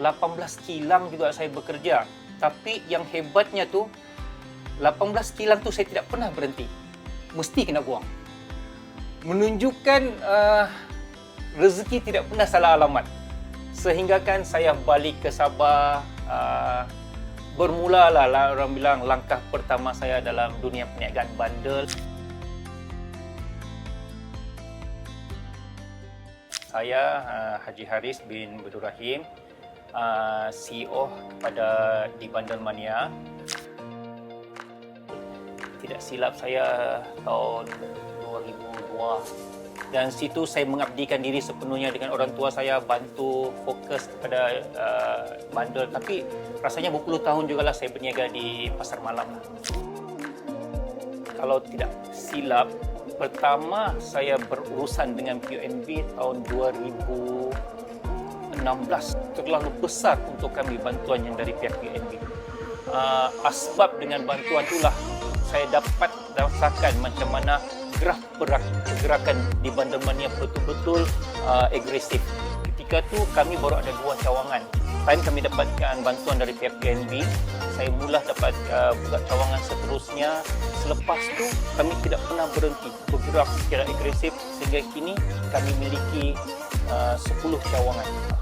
18 kilang juga saya bekerja. Tapi yang hebatnya tu 18 kilang tu saya tidak pernah berhenti. Mesti kena buang. Menunjukkan uh, rezeki tidak pernah salah alamat. Sehingga kan saya balik ke Sabah uh, bermulalah lah orang bilang langkah pertama saya dalam dunia perniagaan bandel. Saya uh, Haji Haris bin Bedur Rahim, uh, CEO kepada di Bandel Mania. Tidak silap saya tahun 2002 dan situ saya mengabdikan diri sepenuhnya dengan orang tua saya bantu fokus kepada uh, bandel tapi rasanya berpuluh tahun juga lah saya berniaga di pasar malam. Kalau tidak silap pertama saya berurusan dengan PUNB tahun 2016 terlalu besar untuk kami bantuan yang dari pihak PUNB uh, asbab dengan bantuan itulah saya dapat rasakan macam mana gerak pergerakan di Bandar Mania betul-betul uh, agresif. Ketika tu kami baru ada dua cawangan. Time kami dapatkan bantuan dari pihak PNB, saya mula dapat uh, buka cawangan seterusnya. Selepas tu kami tidak pernah berhenti bergerak secara agresif sehingga kini kami memiliki uh, 10 cawangan.